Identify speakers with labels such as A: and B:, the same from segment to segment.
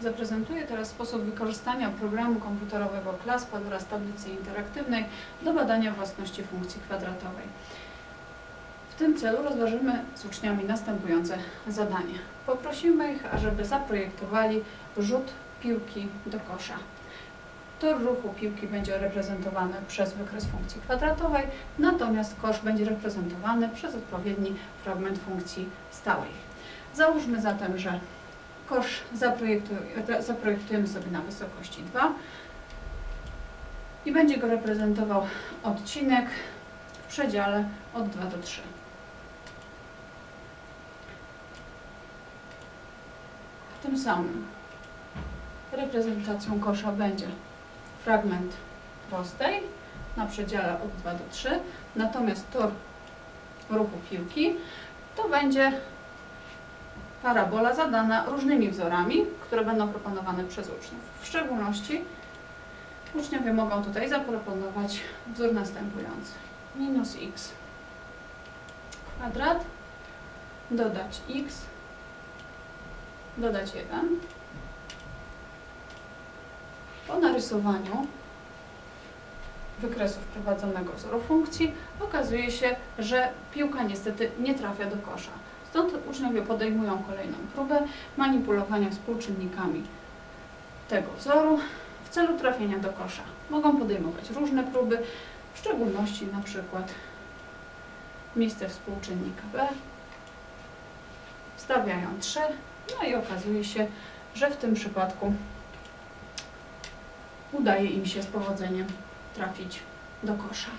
A: Zaprezentuję teraz sposób wykorzystania programu komputerowego ClassPad oraz tablicy interaktywnej do badania własności funkcji kwadratowej. W tym celu rozważymy z uczniami następujące zadanie. Poprosimy ich, ażeby zaprojektowali rzut piłki do kosza. Tor ruchu piłki będzie reprezentowany przez wykres funkcji kwadratowej, natomiast kosz będzie reprezentowany przez odpowiedni fragment funkcji stałej. Załóżmy zatem, że kosz zaprojektu- zaprojektujemy sobie na wysokości 2 i będzie go reprezentował odcinek w przedziale od 2 do 3. Tym samym reprezentacją kosza będzie fragment prostej na przedziale od 2 do 3, natomiast tor ruchu piłki to będzie parabola zadana różnymi wzorami, które będą proponowane przez uczniów. W szczególności uczniowie mogą tutaj zaproponować wzór następujący. Minus x kwadrat, dodać x, dodać 1. Po narysowaniu wykresu wprowadzonego wzoru funkcji okazuje się, że piłka niestety nie trafia do kosza. Stąd uczniowie podejmują kolejną próbę manipulowania współczynnikami tego wzoru w celu trafienia do kosza. Mogą podejmować różne próby, w szczególności na przykład miejsce współczynnika B. Wstawiają 3, no i okazuje się, że w tym przypadku udaje im się z powodzeniem trafić do kosza.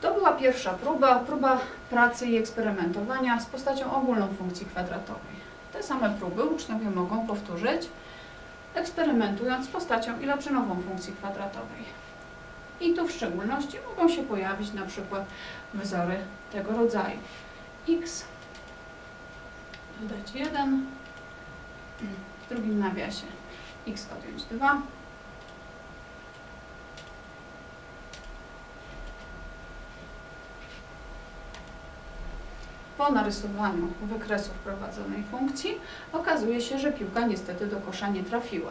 A: To była pierwsza próba, próba pracy i eksperymentowania z postacią ogólną funkcji kwadratowej. Te same próby uczniowie mogą powtórzyć, eksperymentując z postacią iloczynową funkcji kwadratowej. I tu w szczególności mogą się pojawić na przykład wzory tego rodzaju. x dodać 1, w drugim nawiasie x odjąć 2, Po narysowaniu wykresu wprowadzonej funkcji okazuje się, że piłka niestety do kosza nie trafiła.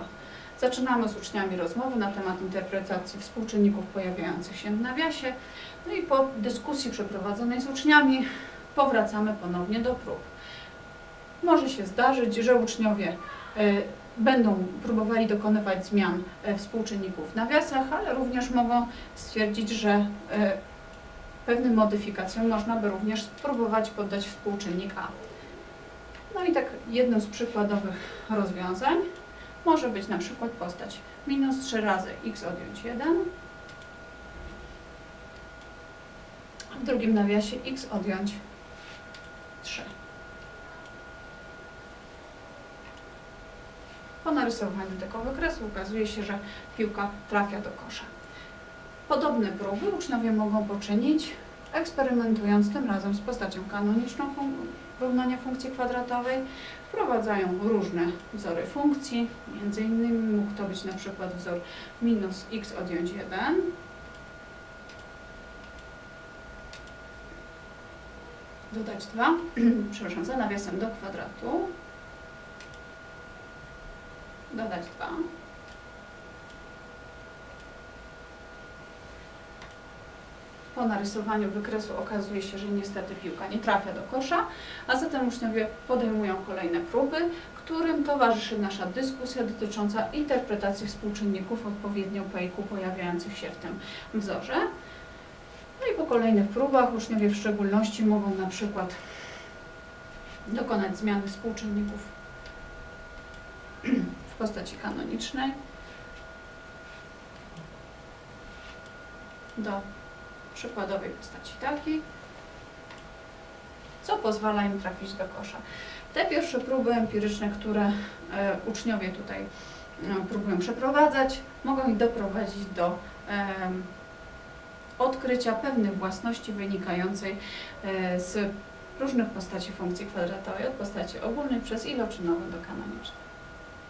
A: Zaczynamy z uczniami rozmowy na temat interpretacji współczynników pojawiających się w nawiasie, no i po dyskusji przeprowadzonej z uczniami powracamy ponownie do prób. Może się zdarzyć, że uczniowie y, będą próbowali dokonywać zmian y, współczynników w nawiasach, ale również mogą stwierdzić, że y, pewnym modyfikacjom można by również spróbować poddać współczynnik A. No i tak jednym z przykładowych rozwiązań może być na przykład postać minus 3 razy x odjąć 1, a w drugim nawiasie x odjąć 3. Po narysowaniu tego wykresu okazuje się, że piłka trafia do kosza. Podobne próby uczniowie mogą poczynić, eksperymentując tym razem z postacią kanoniczną fun równania funkcji kwadratowej. Wprowadzają różne wzory funkcji, między innymi mógł to być na przykład wzór minus x odjąć 1, dodać 2, przepraszam, za nawiasem do kwadratu, dodać 2, po narysowaniu wykresu okazuje się, że niestety piłka nie trafia do kosza, a zatem uczniowie podejmują kolejne próby, którym towarzyszy nasza dyskusja dotycząca interpretacji współczynników odpowiednio pejku pojawiających się w tym wzorze. No i po kolejnych próbach uczniowie w szczególności mogą na przykład dokonać zmiany współczynników w postaci kanonicznej do przykładowej postaci takiej, co pozwala im trafić do kosza. Te pierwsze próby empiryczne, które e, uczniowie tutaj e, próbują przeprowadzać, mogą ich doprowadzić do odkrycia pewnych własności wynikającej e, z różnych postaci funkcji kwadratowej, od postaci ogólnej przez iloczynową do kanonicznej.